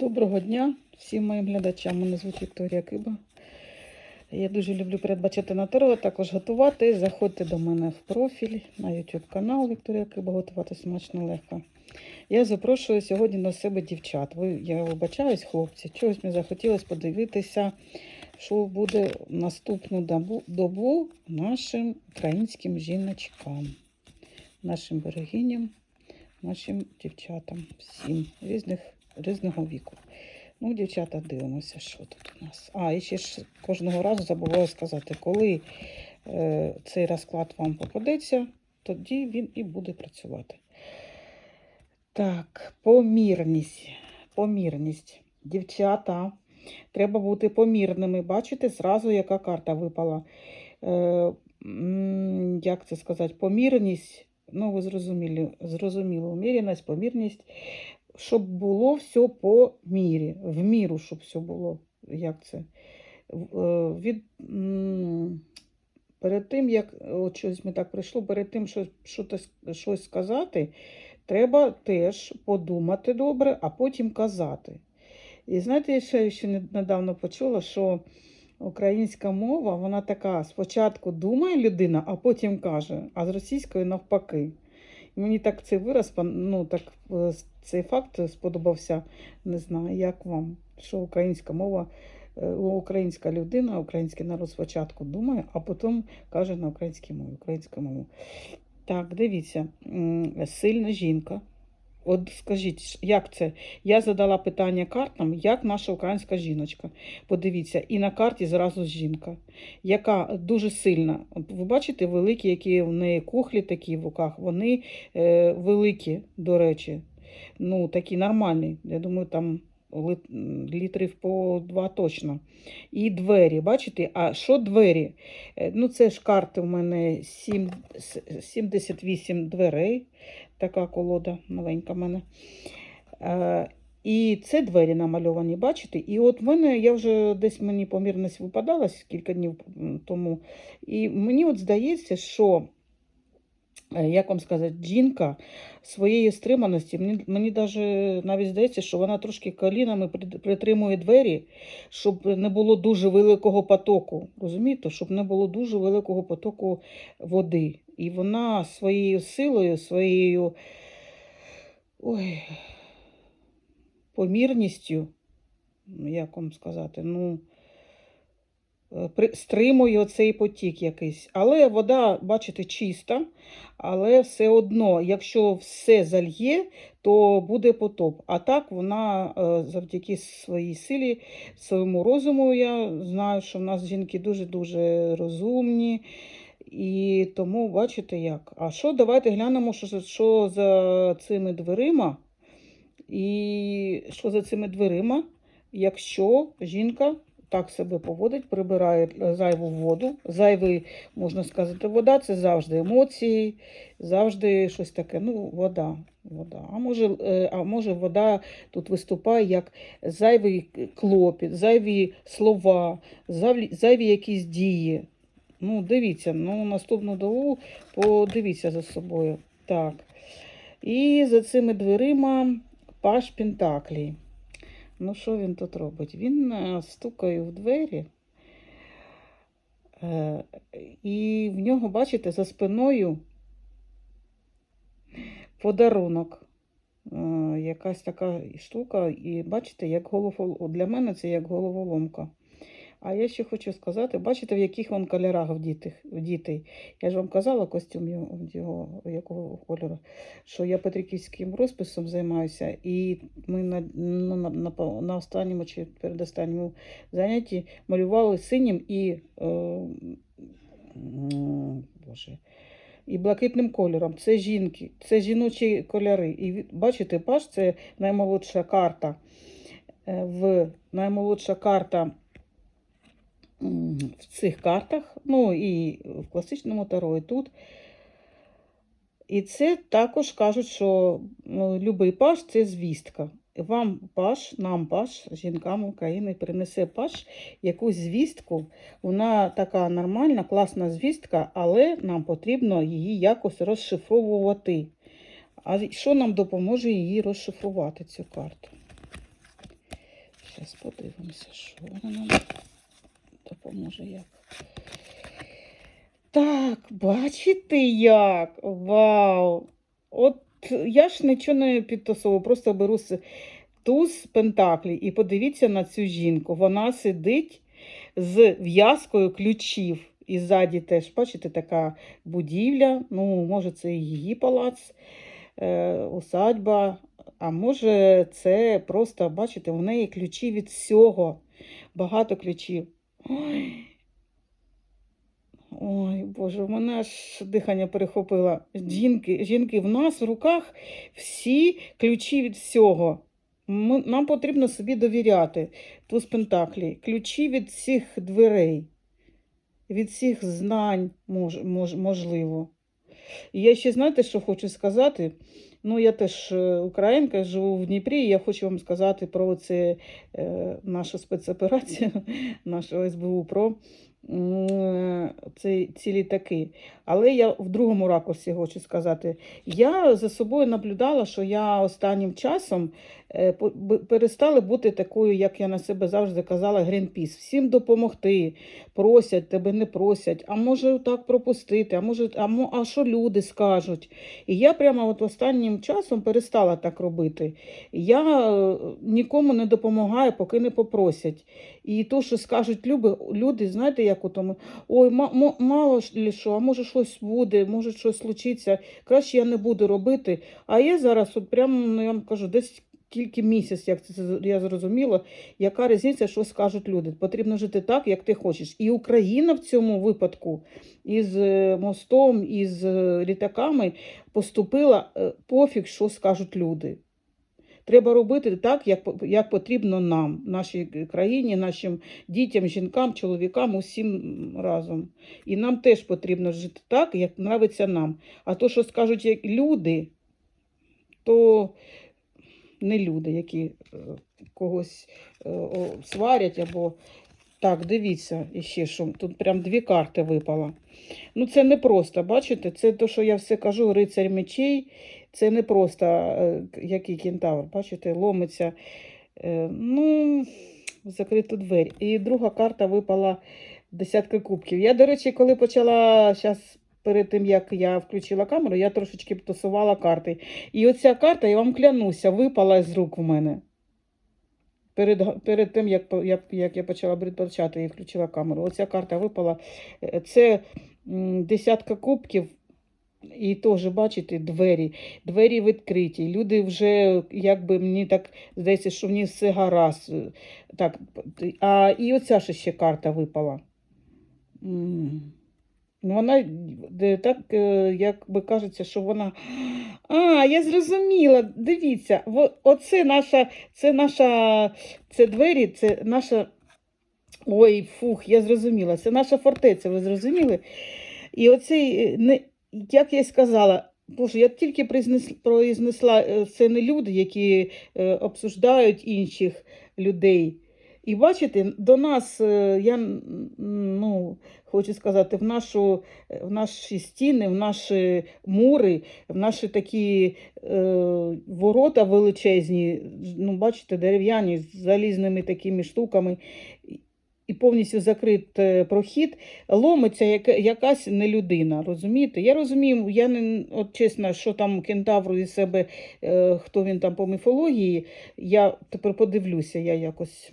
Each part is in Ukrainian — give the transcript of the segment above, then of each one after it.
Доброго дня всім моїм глядачам. Мене звуть Вікторія Киба. Я дуже люблю передбачати на таро, також готувати. Заходьте до мене в профіль на YouTube канал Вікторія Киба, готувати смачно легко. Я запрошую сьогодні на себе дівчат. Ви, я вибачаюсь, хлопці, чогось мені захотілося подивитися, що буде наступну добу, добу нашим українським жіночкам, нашим берегиням, нашим дівчатам, всім різних різного віку. Ну, дівчата, дивимося, що тут у нас. А, і ще ж кожного разу забуваю сказати, коли е, цей розклад вам попадеться, тоді він і буде працювати. Так, помірність. Помірність. Дівчата, треба бути помірними. Бачите, зразу яка карта випала. Е, як це сказати? Помірність. Ну, ви зрозуміли, зрозуміли, умірність, помірність щоб було все по мірі, в міру, щоб все було. Як це? Е, Від, перед тим, як от щось ми так прийшло, перед тим, що, що щось сказати, треба теж подумати добре, а потім казати. І знаєте, я ще, ще недавно почула, що українська мова, вона така, спочатку думає людина, а потім каже, а з російською навпаки. Мені так цей вираз, ну так е, цей факт сподобався. Не знаю, як вам, що українська мова, е, українська людина, український народ спочатку думає, а потім каже на українській мові, українська мова. Так, дивіться, сильна жінка. От скажіть, як це? Я задала питання картам, як наша українська жіночка. Подивіться, і на карті зразу жінка, яка дуже сильна. Ви бачите, великі, які в неї кухлі такі в руках, вони е, великі, до речі. Ну, такі нормальні. Я думаю, там літрів по два точно. І двері, бачите? А що двері? Е, Ну, це ж карти в мене сім- с- 78 дверей. Така колода новенька в мене. Е, і це двері намальовані, бачите? І от в мене, я вже десь мені помірність випадалась кілька днів тому. І мені от здається, що, як вам сказати, жінка своєї стриманості, мені, мені даже навіть здається, що вона трошки колінами притримує двері, щоб не було дуже великого потоку. Розумієте? Щоб не було дуже великого потоку води. І вона своєю силою, своєю ой, помірністю, як вам сказати, ну, е, стримує оцей потік якийсь. Але вода, бачите, чиста, але все одно, якщо все зальє, то буде потоп. А так вона е, завдяки своїй силі, своєму розуму, я знаю, що в нас жінки дуже-дуже розумні. І тому бачите як. А що, давайте глянемо, що, що за цими дверима. І що за цими дверима, якщо жінка так себе поводить, прибирає е, зайву воду, зайвий, можна сказати, вода це завжди емоції, завжди щось таке. Ну, вода. вода. А, може, е, а може вода тут виступає як зайвий клопіт, зайві слова, зайві, якісь дії. Ну, дивіться, ну, наступну добу подивіться за собою. Так. І за цими дверима Паш Пентаклі. Ну, що він тут робить? Він е, стукає в двері. Е, І в нього, бачите, за спиною подарунок. Е, Якась така штука, і бачите, як головол... для мене це як головоломка. А я ще хочу сказати, бачите, в яких він кольорах в дітей. Я ж вам казала костюм його, якого кольору, що я петриківським розписом займаюся, і ми на, ну, на, на, на останньому чи передостанньому занятті малювали синім і, е, м, боже, і блакитним кольором. Це жінки, це жіночі кольори. І бачите, паш це наймолодша карта. Е, В наймолодша карта в цих картах, ну і в класичному таро, і тут. І це також кажуть, що ну, любий паш це звістка. Вам паш, нам паш, жінкам України принесе паш якусь звістку. Вона така нормальна, класна звістка, але нам потрібно її якось розшифровувати. А що нам допоможе її розшифрувати, цю карту? Зараз подивимося, що воно нам допоможе як. Так, бачите як? Вау! От я ж нічого не підтасовую, просто беру туз пентаклі і подивіться на цю жінку. Вона сидить з в'язкою ключів. І ззаді теж, бачите, така будівля. Ну, може, це її палац, е, усадьба. А може, це просто, бачите, в неї ключі від всього. Багато ключів. Ой, Ой, Боже, в мене аж дихання перехопило. Жінки, жінки, в нас в руках всі ключі від всього. Ми, нам потрібно собі довіряти. Туз Пентаклі. Ключі від всіх дверей, від всіх знань, мож, мож, можливо. І я ще знаєте, що хочу сказати? Ну, я теж е, українка, живу в Дніпрі, і я хочу вам сказати про це е, нашу спецоперацію, нашого СБУ, про ці, ці літаки. Але я в другому ракурсі хочу сказати. Я за собою наблюдала, що я останнім часом е, перестала бути такою, як я на себе завжди казала, Грінпіс. Всім допомогти, просять, тебе не просять, а може так пропустити, а може, а, а що люди скажуть. І я прямо от останнім часом перестала так робити. Я е, нікому не допомагаю, поки не попросять. І то, що скажуть люди, люди знаєте, як у тому, ой, ма- мало що, а може щось буде, може щось случиться, краще я не буду робити. А я зараз, от прямо, ну, я вам кажу, десь тільки місяць, як це я зрозуміла, яка різниця, що скажуть люди. Потрібно жити так, як ти хочеш. І Україна в цьому випадку із е, мостом, із е, літаками поступила е, пофіг, що скажуть люди. Треба робити так, як, як потрібно нам, нашій країні, нашим дітям, жінкам, чоловікам, усім разом. І нам теж потрібно жити так, як нравиться нам. А то, що скажуть люди, то не люди, які е, когось е, сварять або. Так, дивіться, іще що тут прям дві карти випало. Ну, це не просто, бачите? Це те, що я все кажу, рицарь мечей. Це не просто е, який кентавр, бачите, ломиться. Е, ну, закриту двері. І друга карта випала десятка кубків. Я, до речі, коли почала зараз. Перед тим, як я включила камеру, я трошечки тусувала карти. І оця карта, я вам клянуся, випала з рук в мене. Перед, перед тим, як, як, як я почала передбачати і включила камеру. Оця карта випала. Е, Це десятка кубків. І теж, бачите, двері. Двері відкриті. Люди вже, якби мені так здається, що в них все гаразд. Так, а і оця ж ще карта випала. Ну, вона так, е, як би кажеться, що вона. А, я зрозуміла. Дивіться, оце наша, це наша, це двері, це наша. Ой, фух, я зрозуміла. Це наша фортеця, ви зрозуміли? І оцей, е, як я сказала, Боже, я тільки произнес, произнесла, е, це люди, які е, обсуждають інших людей. І бачите, до нас, е, я ну, хочу сказати, в, нашу, в наші стіни, в наші мури, в наші такі е, ворота величезні, ну, бачите, дерев'яні з залізними такими штуками. І повністю закрит е, прохід, ломиться яка, якась не людина. Розумієте? Я розумію, я не от чесно, що там кентавр із себе, е, хто він там по міфології. Я тепер подивлюся, я якось.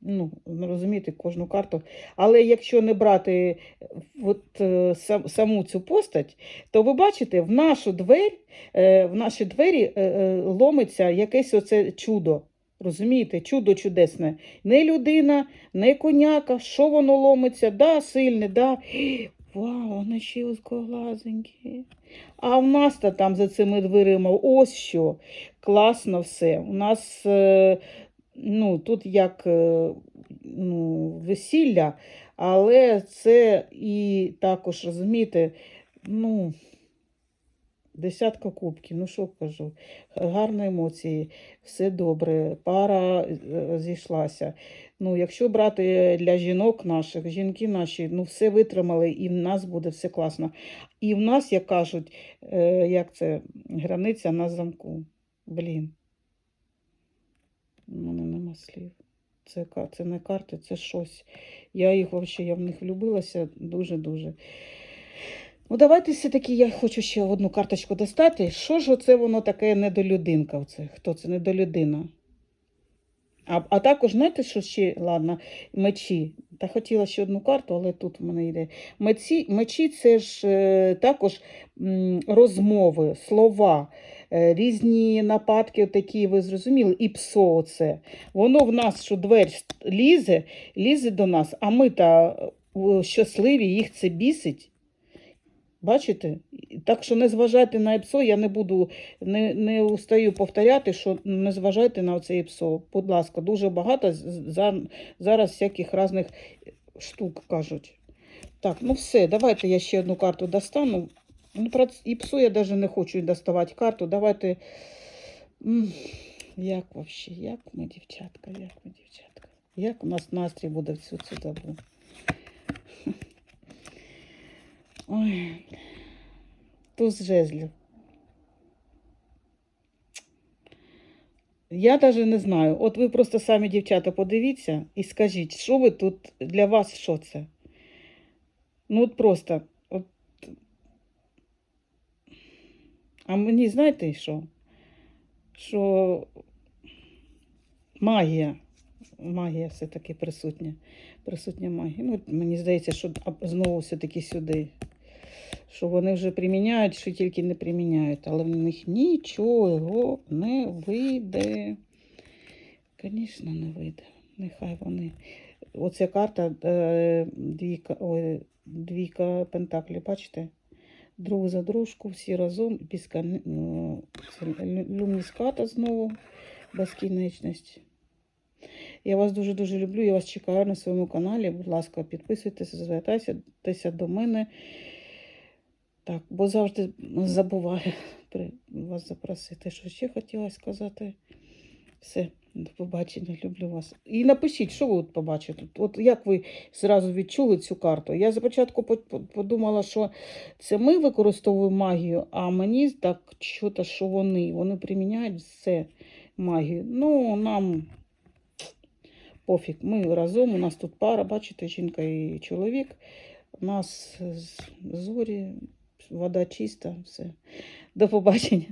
Ну, розумієте, кожну карту. Але якщо не брати е, от, сам, саму цю постать, то ви бачите, в нашу двері, в наші двері ломиться якесь оце чудо. Розумієте, чудо чудесне. Не людина, не коняка, що воно ломиться, да, сильне, да. Вау, воно ще узкоглазеньке. А в нас то там за цими дверима ось що. Класно все. У нас е, ну, тут як е, ну, весілля, але це і також, розумієте, ну, десятка кубків, ну що кажу, гарні емоції, все добре, пара е, зійшлася. Ну, якщо брати для жінок наших, жінки наші, ну все витримали, і в нас буде все класно. І в нас, як кажуть, е, як це, границя на замку. Блін. У мене нема слів. Це, це не карти, це щось. Я їх взагалі, я в них влюбилася дуже-дуже. Ну, давайте все-таки я хочу ще одну карточку достати. Що ж оце воно таке недолюдинка? Оце? Хто це недолюдина? А, а також, знаєте, що ще, ладно, мечі. Та хотіла ще одну карту, але тут в мене йде. Мечі, мечі це ж е, також м, розмови, слова, е, різні нападки, такі, ви зрозуміли, і псо оце. Воно в нас, що двері лізе, лізе до нас, а ми та е, щасливі, їх це бісить. Бачите? Так що не зважайте на ІПСО, я не буду, не, не устаю повторяти, що не зважайте на це ІПСО. Будь ласка, дуже багато за, зараз всяких різних штук кажуть. Так, ну все, давайте я ще одну карту достану. Ну, про ІПСО я навіть не хочу доставати карту. Давайте. Як взагалі, як ми, дівчатка, як ми, дівчатка? Як у нас настрій буде всю цю добу? Ой, туз жезлів. Я навіть не знаю. От ви просто самі, дівчата, подивіться і скажіть, що ви тут для вас, що це? Ну, от просто. От. А мені знаєте що? Що магія. Магія все-таки присутня. Присутня магія. Ну, мені здається, що знову все-таки сюди. Що вони вже приміняють, що тільки не приміняють, але в них нічого не вийде. Звісно, не вийде. Нехай вони. Оця карта е, двійка, ой, двійка пентаклів, бачите? Друг за дружку, всі разом, ну, це люмніската знову, безкінечність. Я вас дуже-дуже люблю. Я вас чекаю на своєму каналі. Будь ласка, підписуйтесь, звертайтеся до мене. Так, бо завжди забуваю вас запросити. Що ще хотіла сказати? Все, до побачення, люблю вас. І напишіть, що ви от побачите. От як ви зразу відчули цю карту? Я спочатку по- по- подумала, що це ми використовуємо магію, а мені так що-то, що вони. Вони приміняють все магію. Ну, нам пофіг. Ми разом, у нас тут пара, бачите, жінка і чоловік. У нас зорі, вода чиста, все. До побачення.